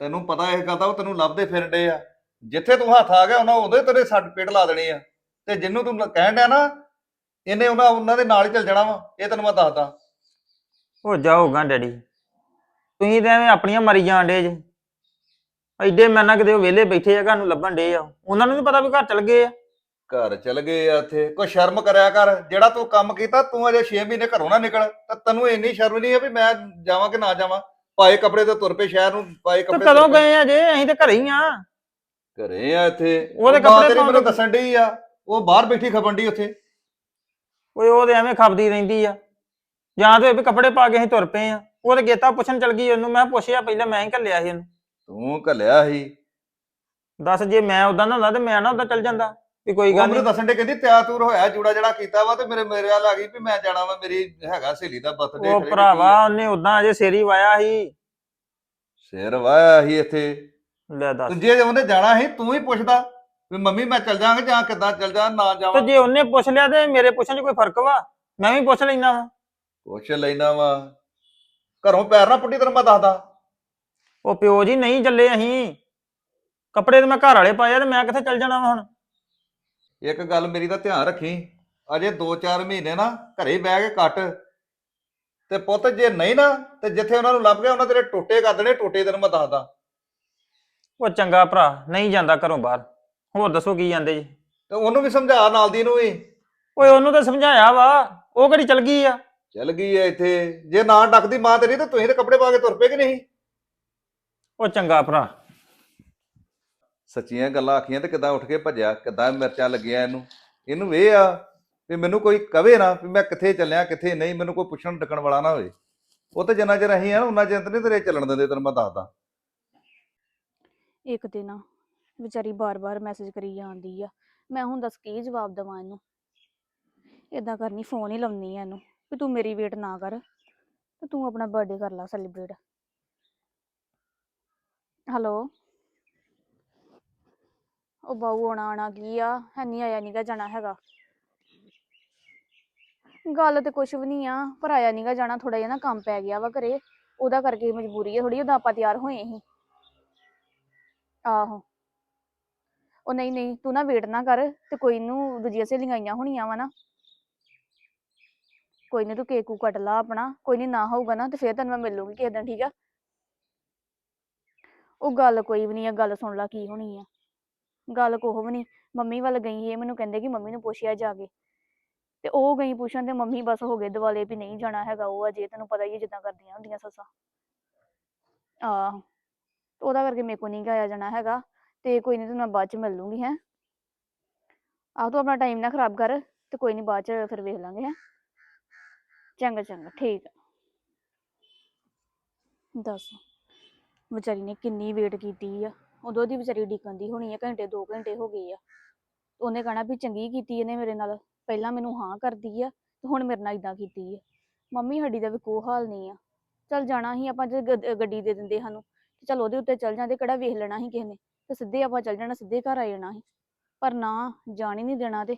ਤੈਨੂੰ ਪਤਾ ਇਸ ਗੱਲ ਦਾ ਉਹ ਤੈਨੂੰ ਲੱਭਦੇ ਫਿਰਦੇ ਆ। ਜਿੱਥੇ ਤੂੰ ਹੱਥ ਆ ਗਿਆ ਉਹਨਾਂ ਉਹਦੇ ਤੇਰੇ ਸੱਟ ਪੇਟ ਲਾ ਦੇਣੀ ਆ। ਤੇ ਜਿੰਨੂੰ ਤੂੰ ਕਹਿਣ ਡਿਆ ਨਾ ਇਹਨੇ ਉਹਨਾਂ ਉਹਨਾਂ ਦੇ ਨਾਲ ਹੀ ਚੱਲ ਜਾਣਾ ਵਾ ਇਹ ਤੈਨੂੰ ਮੈਂ ਦੱਸਦਾ। ਉਹ ਜਾਓਗਾ ਡੈਡੀ। ਤੁਸੀਂ ਤਾਂ ਐਵੇਂ ਆਪਣੀਆਂ ਮਰੀ ਜਾਣ ਡੇ ਜੇ। ਐਡੇ ਮੈਂ ਨਾ ਕਿਤੇ ਉਹ ਵਿਹਲੇ ਬੈਠੇ ਆ ਘਰ ਨੂੰ ਲੱਭਣ ਡੇ ਆ। ਉਹਨਾਂ ਨੂੰ ਨੀ ਪਤਾ ਵੀ ਘਰ ਚਲ ਗਏ ਆ। ਘਰ ਚਲ ਗਏ ਆ ਇੱਥੇ। ਕੋਈ ਸ਼ਰਮ ਕਰਿਆ ਕਰ। ਜਿਹੜਾ ਤੂੰ ਕੰਮ ਕੀਤਾ ਤੂੰ ਅਜੇ 6 ਮਹੀਨੇ ਘਰੋਂ ਨਾ ਨਿਕਲ। ਤਾਂ ਤੈਨੂੰ ਇੰਨੀ ਸ਼ਰਮ ਨਹੀਂ ਆ ਵੀ ਮੈਂ ਜਾਵਾਂ ਕਿ ਨਾ ਜਾਵਾਂ। ਪਾਏ ਕੱਪੜੇ ਤੇ ਤੁਰ ਪਏ ਸ਼ਹਿਰ ਨੂੰ ਪਾਏ ਤੇ ਕੱਪੜੇ ਕਦੋਂ ਪਏ। ਗਏ ਆ ਜੇ? ਅਸੀਂ ਤੇ ਘਰੇ ਹੀ ਆ। ਘਰੇ ਆ ਇੱਥੇ। ਉਹਦੇ ਉਹ ਮਾਂ ਕੱਪੜੇ ਤੇਰੀ ਮੈਨੂੰ ਦੱਸਣ ਡਈ ਆ। ਉਹ ਬਾਹਰ ਬੈਠੀ ਖਪਣ ਡਈ ਉੱਥੇ। ਓਏ ਉਹ ਤੇ ਐਵੇਂ ਖਪਦੀ ਰਹਿੰਦੀ ਆ। ਜਾਂ ਤੇ ਵੀ ਕੱਪੜੇ ਪਾ ਕੇ ਅਸੀਂ ਤੁਰ ਪਏ ਆ। ਉਹ ਤੇ ਗੇਤਾ ਪੁੱਛਣ ਚਲ ਗਈ ਉਹਨੂੰ। ਮੈਂ ਪੁੱਛਿਆ ਪਹਿਲਾਂ ਮੈਂ ਹੀ ਘੱਲਿਆ ਸੀ ਉਹਨੂੰ। ਤੂੰ ਘੱਲਿਆ ਸੀ। ਦੱਸ ਜੇ ਮੈਂ ਉਦਾਂ ਦਾ ਹੁੰਦਾ ਤੇ ਮੈਂ ਨਾ ਉਦਾਂ ਚੱਲ ਜਾਂਦਾ। ਵੀ ਕੋਈ ਉਹ ਗੱਲ ਮੈਨੂੰ ਨਹੀਂ। ਦੱਸਣ ਦੇ ਕਹਿੰਦੀ ਤਿਆਰ ਤੂਰ ਹੋਇਆ ਜੂੜਾ ਜਿਹੜਾ ਕੀਤਾ ਵਾ ਤੇ ਮੇਰੇ ਮੇਰੇ ਆ ਗਈ ਵੀ ਮੈਂ ਜਾਣਾ ਵਾ ਮੇਰੀ ਹੈਗਾ ਸਹੇਲੀ ਦਾ ਬਰਥਡੇ ਉਹ ਭਰਾਵਾ ਉਹਨੇ ਉਦਾਂ ਅਜੇ ਸੇਰੀ ਵਾਇਆ ਸੀ। ਸਿਰ ਵਾਇਆ ਸੀ ਇੱਥੇ। ਲੈ ਦੱਸ। ਤੇ ਜੇ ਉਹਨੇ ਜਾਣਾ ਸੀ ਤੂੰ ਹੀ ਪੁੱਛਦਾ ਵੀ ਮੰਮੀ ਮੈਂ ਚੱਲ ਜਾਵਾਂਗਾ ਜਾਂ ਕਿੱਦਾਂ ਚੱਲ ਜਾ ਨਾ ਤੇ ਜਾਵਾਂ ਜੇ ਉਹਨੇ ਪੁੱਛ ਲਿਆ ਤੇ ਮੇਰੇ ਪੁੱਛਣ 'ਚ ਕੋਈ ਫ਼ਰਕ ਵਾ? ਮੈਂ ਵੀ ਪੁੱਛ ਲੈਣਾ ਵਾ। ਪੁੱਛ ਲੈਣਾ ਵਾ। ਘਰੋਂ ਪੈਰ ਨਾ ਪੁੱਟੀ ਤੈਨੂੰ ਮੈਂ ਦੱਸਦਾ। ਉਹ ਪਿਓ ਜੀ ਨਹੀਂ ਚੱਲੇ ਅਸੀਂ। ਕੱਪੜੇ ਤੇ ਮੈਂ ਘਰ ਵਾਲੇ ਪਾਏ ਆ ਤੇ ਮੈਂ ਕਿੱਥੇ ਚੱਲ ਜਾਣਾ ਵਾ ਹੁਣ? ਇੱਕ ਗੱਲ ਮੇਰੀ ਦਾ ਧਿਆਨ ਰੱਖੀ ਅਜੇ 2-4 ਮਹੀਨੇ ਨਾ ਘਰੇ ਬਹਿ ਕੇ ਕੱਟ। ਤੇ ਪੁੱਤ ਜੇ ਨਹੀਂ ਨਾ ਤੇ ਜਿੱਥੇ ਉਹਨਾਂ ਨੂੰ ਲੱਭ ਗਿਆ ਉਹਨਾਂ ਤੇਰੇ ਟੋਟੇ ਕਰ ਦੇਣੇ ਟੋਟੇ ਤੈਨੂੰ ਮੈਂ ਦੱਸਦਾ। ਉਹ ਚੰਗਾ ਭਰਾ ਨਹੀਂ ਜਾਂਦਾ ਘਰੋਂ ਬਾਹਰ। ਹੋਰ ਦੱਸੋ ਕੀ ਜਾਂਦੇ ਜੀ? ਤੇ ਉਹਨੂੰ ਵੀ ਸਮਝਾ ਨਾਲ ਦੀ ਨੂੰ ਵੀ। ਓਏ ਉਹਨੂੰ ਤਾਂ ਸਮਝਾਇਆ ਵਾ ਉਹ ਕਿਹੜੀ ਚਲ ਗਈ ਆ? ਚੱਲ ਗਈ ਐ ਇੱਥੇ। ਜੇ ਨਾ ਡੱਕਦੀ ਮਾਂ ਤੇਰੀ ਤੇ ਤੁਸੀਂ ਤੇ ਕੱਪੜੇ ਪਾ ਕੇ ਤੁਰ ਪਏ ਕਿ ਨਹੀਂ? ਉਹ ਚੰਗਾ ਭਰਾ ਸੱਚੀਆਂ ਗੱਲਾਂ ਆਖੀਆਂ ਤੇ ਕਿਦਾਂ ਉੱਠ ਕੇ ਭੱਜਿਆ, ਕਿਦਾਂ ਮਿਰਚਾਂ ਲੱਗੀਆਂ ਇਹਨੂੰ। ਇਹਨੂੰ ਇਹ ਆ ਵੀ ਮੈਨੂੰ ਕੋਈ ਕਵੇ ਨਾ ਵੀ ਮੈਂ ਕਿੱਥੇ ਚੱਲਿਆ, ਕਿੱਥੇ ਨਹੀਂ, ਮੈਨੂੰ ਕੋਈ ਪੁੱਛਣ ਟਿਕਣ ਵਾਲਾ ਨਾ ਹੋਵੇ। ਉਹ ਤੇ ਜਿੰਨਾ ਚਿਰ ਅਸੀਂ ਆ ਨਾ ਉਹਨਾਂ ਚਿਰ ਨਹੀਂ ਤੇਰੇ ਚੱਲਣ ਦਿੰਦੇ, ਤੈਨੂੰ ਮੈਂ ਦੱਸਦਾ। ਇੱਕ ਦਿਨ ਨਾ ਵਿਚਾਰੀ ਬਾਰ-ਬਾਰ ਮੈਸੇਜ ਕਰੀ ਜਾਂਦੀ ਆ। ਮੈਂ ਹੁਣ ਦੱਸ ਕੀ ਜਵਾਬ ਦੇਵਾਂ ਇਹਨੂੰ? ਇਦਾਂ ਕਰਨੀ ਫੋਨ ਹੀ ਲਾਉਣੀ ਆ ਇਹਨੂੰ, ਵੀ ਤੂੰ ਮੇਰੀ ਵੇਟ ਨਾ ਕਰ, ਤੇ ਤੂੰ ਆਪਣਾ ਬਰਥਡੇ ਕਰ ਲਾ ਸੈਲੀਬ੍ਰੇਟ ਹੈਲੋ ਉਹ ਬਾਊ ਆਉਣਾ ਆਣਾ ਕੀ ਆ? ਹੈਨੀ ਆਇਆ ਨੀਗਾ ਜਾਣਾ ਹੈਗਾ। ਗੱਲ ਤੇ ਕੁਛ ਵੀ ਨਹੀਂ ਆ, ਪਰ ਆਇਆ ਨੀਗਾ ਜਾਣਾ ਥੋੜਾ ਜਿਹਾ ਨਾ ਕੰਮ ਪੈ ਗਿਆ ਵਾ ਘਰੇ। ਉਹਦਾ ਕਰਕੇ ਮਜਬੂਰੀ ਆ ਥੋੜੀ ਉਹਦਾ ਆਪਾਂ ਤਿਆਰ ਹੋਏ ਸੀ। ਆਹੋ। ਉਹ ਨਹੀਂ ਨਹੀਂ, ਤੂੰ ਨਾ ਵੇਟ ਨਾ ਕਰ, ਤੇ ਕੋਈ ਨੂੰ, ਦੂਜੀਆਂ ਸਹੇਲੀਆਂ ਆਈਆਂ ਹੋਣੀਆਂ ਵਾ ਨਾ। ਕੋਈ ਨਹੀਂ ਤੂੰ ਕੇਕੂ ਕੱਟ ਲਾ ਆਪਣਾ, ਕੋਈ ਨਹੀਂ ਨਾ ਹੋਊਗਾ ਨਾ, ਤੇ ਫੇਰ ਤੈਨੂੰ ਮੈਂ ਮਿਲੂਗੀ ਕਿਸੇ ਦਿਨ, ਠੀਕ ਆ? ਉਹ ਗੱਲ ਕੋਈ ਵੀ ਨਹੀਂ ਆ, ਗੱਲ ਸੁਣ ਲਾ ਕੀ ਹੋਣੀ ਆ। ਗੱਲ ਕੋਹ ਵੀ ਨਹੀਂ ਮੰਮੀ ਵੱਲ ਗਈ ਇਹ ਮੈਨੂੰ ਕਹਿੰਦੇ ਕਿ ਮੰਮੀ ਨੂੰ ਪੁੱਛਿਆ ਜਾ ਕੇ। ਤੇ ਉਹ ਗਈ ਪੁੱਛਣ ਤੇ ਮੰਮੀ ਬਸ ਹੋ ਗਏ ਦਿਵਾਲੇ ਵੀ ਨਹੀਂ ਜਾਣਾ ਹੈਗਾ ਉਹ ਅਜੇ, ਤੈਨੂੰ ਪਤਾ ਹੀ ਹੈ ਜਿੱਦਾਂ ਕਰਦੀਆਂ ਹੁੰਦੀਆਂ ਸੱਸਾਂ। ਆਹ ਉਹਦਾ ਕਰਕੇ ਮੇਰੇ ਕੋ ਨਹੀਂ ਗਾਇਆ ਜਾਣਾ ਹੈਗਾ, ਤੇ ਕੋਈ ਨਹੀਂ ਤੈਨੂੰ ਮੈਂ ਬਾਅਦ ਚ ਮਿਲ ਲੂੰਗੀ, ਹੈ। ਆਹ ਤੂੰ ਆਪਣਾ ਟਾਈਮ ਨਾ ਖਰਾਬ ਕਰ, ਤੇ ਕੋਈ ਨਹੀਂ ਬਾਅਦ ਚ ਫਿਰ ਵੇਖ ਲਾਂਗੇ, ਹੈ। ਚੰਗਾ ਚੰਗਾ, ਠੀਕ ਆ। ਦੱਸ, ਵਿਚਾਰੀ ਨੇ ਕਿੰਨੀ ਵੇਟ ਕੀਤੀ ਆ। ਉਦੋਂ ਦੀ ਵਿਚਾਰੀ ਡਿੱਕਣ ਦੀ ਹੋਣੀ ਆ, ਘੰਟੇ 2 ਘੰਟੇ ਹੋ ਗਏ ਆ। ਉਹਨੇ ਕਹਣਾ ਵੀ ਚੰਗੀ ਕੀਤੀ ਇਹਨੇ ਮੇਰੇ ਨਾਲ, ਪਹਿਲਾਂ ਮੈਨੂੰ ਹਾਂ ਕਰਦੀ ਆ ਤੇ ਹੁਣ ਮੇਰੇ ਨਾਲ ਇਦਾਂ ਕੀਤੀ ਆ। ਮੰਮੀ ਸਾਡੀ ਦਾ ਵੀ ਕੋਈ ਹਾਲ ਨਹੀਂ ਆ। ਚੱਲ ਜਾਣਾ ਹੀ ਆਪਾਂ ਜੇ ਗੱਡ- ਗੱਡੀ ਦੇ ਦਿੰਦੇ ਸਾਨੂੰ, ਤੇ ਚੱਲ ਉਹਦੇ ਉੱਤੇ ਚੱਲ ਜਾਂਦੇ, ਕਿਹੜਾ ਵੇਖ ਲੈਣਾ ਸੀ ਕਿਸੇ ਨੇ, ਤੇ ਸਿੱਧੇ ਆਪਾਂ ਚੱਲ ਜਾਣਾ, ਸਿੱਧੇ ਘਰ ਆ ਜਾਣਾ ਸੀ। ਪਰ ਨਾ, ਜਾਣ ਹੀ ਨਹੀਂ ਦੇਣਾ ਤੇ।